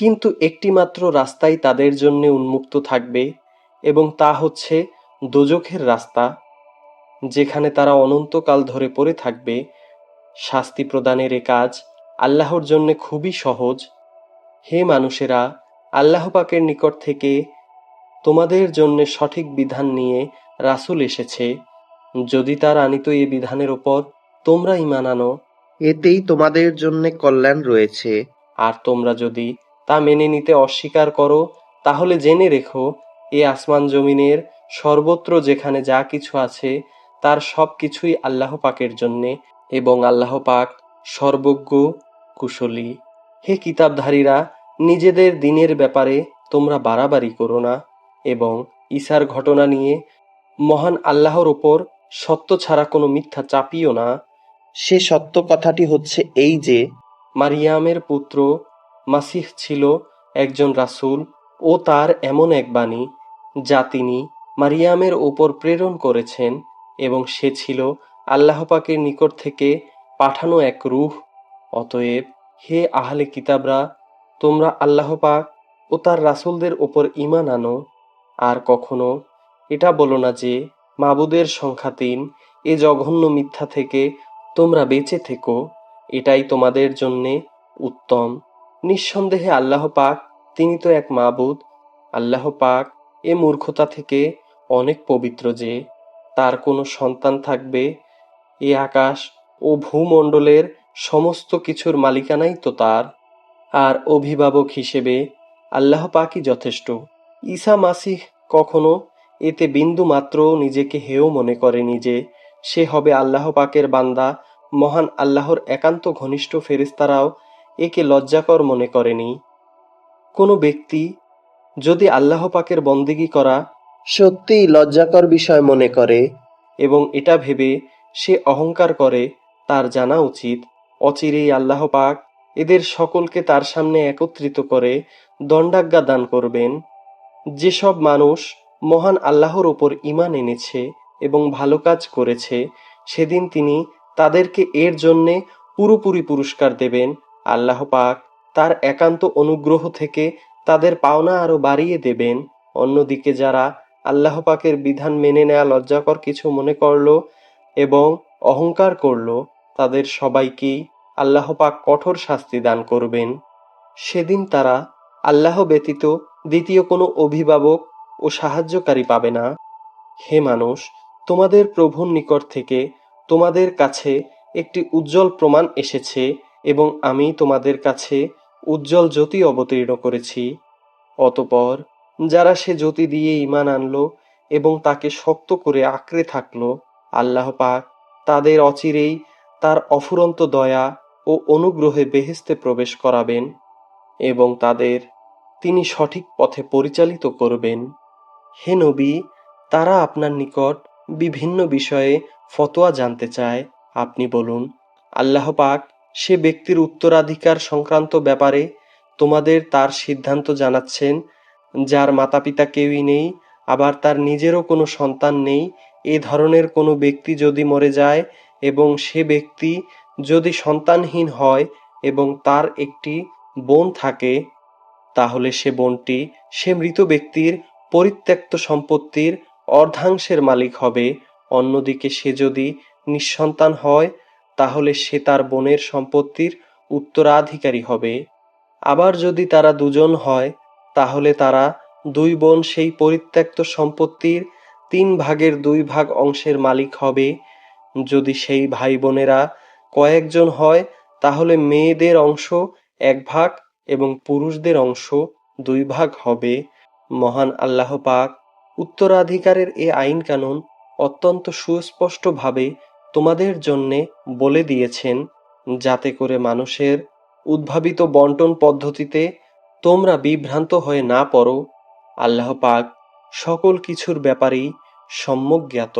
কিন্তু একটিমাত্র রাস্তাই তাদের জন্য উন্মুক্ত থাকবে এবং তা হচ্ছে দোজখের রাস্তা, যেখানে তারা অনন্তকাল ধরে পড়ে থাকবে। শাস্তি প্রদানের এ কাজ আল্লাহর জন্য খুবই সহজ। হে মানুষেরা, আল্লাহ পাকের নিকট থেকে তোমাদের জন্য সঠিক বিধান নিয়ে রাসূল এসেছে। যদি তার আনিত এ বিধানের ওপর তোমরা ঈমান আনো, এতেই তোমাদের জন্য কল্যাণ রয়েছে। আর তোমরা যদি তা মেনে নিতে অস্বীকার করো, তাহলে জেনে রেখো, এ আসমান জমিনের সর্বত্র যেখানে যা কিছু আছে, তার সব কিছুই আল্লাহ পাকের জন্যে এবং আল্লাহ পাক সর্বজ্ঞ, কুশলী। হে কিতাবধারীরা, নিজেদের দিনের ব্যাপারে তোমরা বাড়াবাড়ি করো না এবং ঈসার ঘটনা নিয়ে মহান আল্লাহর ওপর সত্য ছাড়া কোনো মিথ্যা চাপিও না। সে সত্য কথাটি হচ্ছে এই যে, মারিয়ামের পুত্র মাসিহ ছিল একজন রাসূল ও তার এমন এক বাণী যা তিনি মারিয়ামের ওপর প্রেরণ করেছেন এবং সে ছিল আল্লাহ পাকের নিকট থেকে পাঠানো এক রূহ। অতএব, হে আহলে কিতাবরা, তোমরা আল্লাহ পাক ও তার রাসূলদের ওপর ঈমান আনো। আর কখনো এটা বলো না যে, মাবুদের সংখ্যা তিন, এ জঘন্য মিথ্যা থেকে তোমরা বেঁচে থেকো। এটাই তোমাদের জন্যে উত্তম। নিঃসন্দেহে আল্লাহ পাক, তিনি তো এক মাবুদ। আল্লাহ পাক এ মূর্খতা থেকে অনেক পবিত্র যে, তার কোনো সন্তান থাকবে এ আকাশ ও ভূমণ্ডলের সমস্ত কিছুর মালিকানাই তো তার। আর অভিভাবক হিসেবে আল্লাহ পাকই যথেষ্ট। ঈসা মাসিহ কখনো এতে বিন্দু মাত্র নিজেকে হেও মনে করেনি যে, সে হবে আল্লাহ পাকের বান্দা, মহান আল্লাহর একান্ত ঘনিষ্ঠ ফেরেস্তারাও একে লজ্জাকর মনে করেনি। কোনো ব্যক্তি যদি আল্লাহ পাকের বন্দিগি করা সত্যিই লজ্জাকর বিষয় মনে করে এবং এটা ভেবে সে অহংকার করে, তার জানা উচিত। অচিরেই আল্লাহ পাক এদের সকলকে তার সামনে একত্রিত করে দণ্ডাজ্ঞা দান করবেন। যেসব মানুষ মহান আল্লাহর ওপর ঈমান এনেছে এবং ভালো কাজ করেছে, সেদিন তিনি তাদেরকে এর জন্যে পুরোপুরি পুরস্কার দেবেন। আল্লাহ পাক তার একান্ত অনুগ্রহ থেকে তাদের পাওনা আরও বাড়িয়ে দেবেন। অন্যদিকে যারা আল্লাহ পাকের বিধান মেনে নেয়া লজ্জাকর কিছু মনে করল এবং অহংকার করল, তাদের সবাইকেই আল্লাহ পাক কঠোর শাস্তি দান করবেন। সেদিন তারা আল্লাহ ব্যতীত দ্বিতীয় কোনো অভিভাবক ও সাহায্যকারী পাবে না। হে মানুষ, তোমাদের প্রভুর নিকট থেকে তোমাদের কাছে একটি উজ্জ্বল প্রমাণ এসেছে। এবং আমি তোমাদের কাছে উজ্জ্বল জ্যোতি অবতীর্ণ করেছি। অতপর যারা সে জ্যোতি দিয়ে ঈমান আনলো এবং তাকে শক্ত করে আঁকড়ে থাকল, আল্লাহ পাক তাদের অচিরেই তার অফুরন্ত দয়া ও অনুগ্রহে বেহেস্তে প্রবেশ করাবেন এবং তাদের তিনি সঠিক পথে পরিচালিত করবেন। হে নবী, তারা আপনার নিকট বিভিন্ন বিষয়ে ফতোয়া জানতে চায়। আপনি বলুন, আল্লাহ পাক সে ব্যক্তির উত্তরাধিকার সংক্রান্ত ব্যাপারে তোমাদের তার সিদ্ধান্ত জানাচ্ছেন, যার মাতাপিতা কেউই নেই, আবার তার নিজেরও কোনো সন্তান নেই, এ ধরনের কোনো ব্যক্তি যদি মরে যায় এবং সে ব্যক্তি যদি সন্তানহীন হয় এবং তার একটি বোন থাকে, তাহলে সে বোনটি সে মৃত ব্যক্তির পরিত্যক্ত সম্পত্তির অর্ধাংশের মালিক হবে। অন্যদিকে সে যদি নিঃসন্তান হয় তাহলে সে তার বোনের সম্পত্তির উত্তরাধিকারী হবে। আবার যদি তারা দুজন হয়, তাহলে তারা দুই বোন সেই পরিত্যক্ত সম্পত্তির তিন ভাগের দুই ভাগ অংশের মালিক হবে। যদি সেই ভাই বোনেরা কয়েকজন হয়, তাহলে মেয়েদের অংশ এক ভাগ এবং পুরুষদের অংশ দুই ভাগ হবে। মহান আল্লাহ পাক উত্তরাধিকারের এ আইন কানুন অত্যন্ত সুস্পষ্টভাবে তোমাদের জন্যে বলে দিয়েছেন, যাতে করে মানুষের উদ্ভাবিত বন্টন পদ্ধতিতে তোমরা বিভ্রান্ত হয়ে না পড়ো। আল্লাহ পাক সকল কিছুর ব্যাপারেই সম্যক জ্ঞাত।